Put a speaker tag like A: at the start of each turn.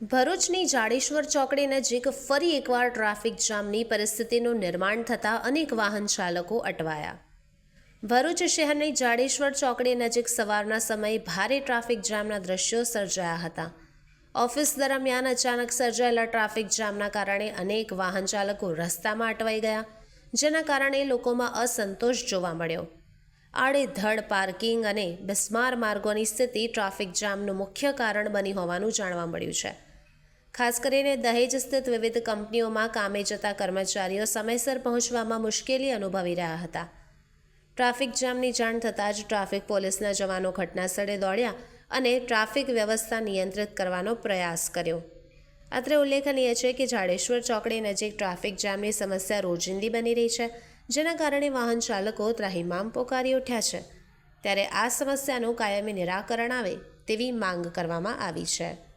A: ભરૂચની જાડેશ્વર ચોકડી નજીક ફરી એકવાર ટ્રાફિક જામની પરિસ્થિતિનું નિર્માણ થતાં અનેક વાહન ચાલકો અટવાયા. ભરૂચ શહેરની જાડેશ્વર ચોકડી નજીક સવારના સમયે ભારે ટ્રાફિક જામના દ્રશ્યો સર્જાયા હતા. ઓફિસ દરમિયાન અચાનક સર્જાયેલા ટ્રાફિક જામના કારણે અનેક વાહન ચાલકો રસ્તામાં અટવાઈ ગયા, જેના કારણે લોકોમાં અસંતોષ જોવા મળ્યો. આડેધડ પાર્કિંગ અને બિસ્માર માર્ગોની સ્થિતિ ટ્રાફિક જામનું મુખ્ય કારણ બની હોવાનું જાણવા મળ્યું છે. ખાસ કરીને દહેજ સ્થિત વિવિધ કંપનીઓમાં કામે જતા કર્મચારીઓ સમયસર પહોંચવામાં મુશ્કેલી અનુભવી રહ્યા હતા. ટ્રાફિક જામની જાણ થતાં જ ટ્રાફિક પોલીસના જવાનો ઘટનાસ્થળે દોડ્યા અને ટ્રાફિક વ્યવસ્થા નિયંત્રિત કરવાનો પ્રયાસ કર્યો. અત્રે ઉલ્લેખનીય છે કે જાડેશ્વર ચોકડી નજીક ટ્રાફિક જામની સમસ્યા રોજિંદી બની રહી છે, જેના કારણે વાહન ચાલકો ત્રાહિમામ પોકારી ઉઠ્યા છે. ત્યારે આ સમસ્યાનું કાયમી નિરાકરણ આવે તેવી માંગ કરવામાં આવી છે.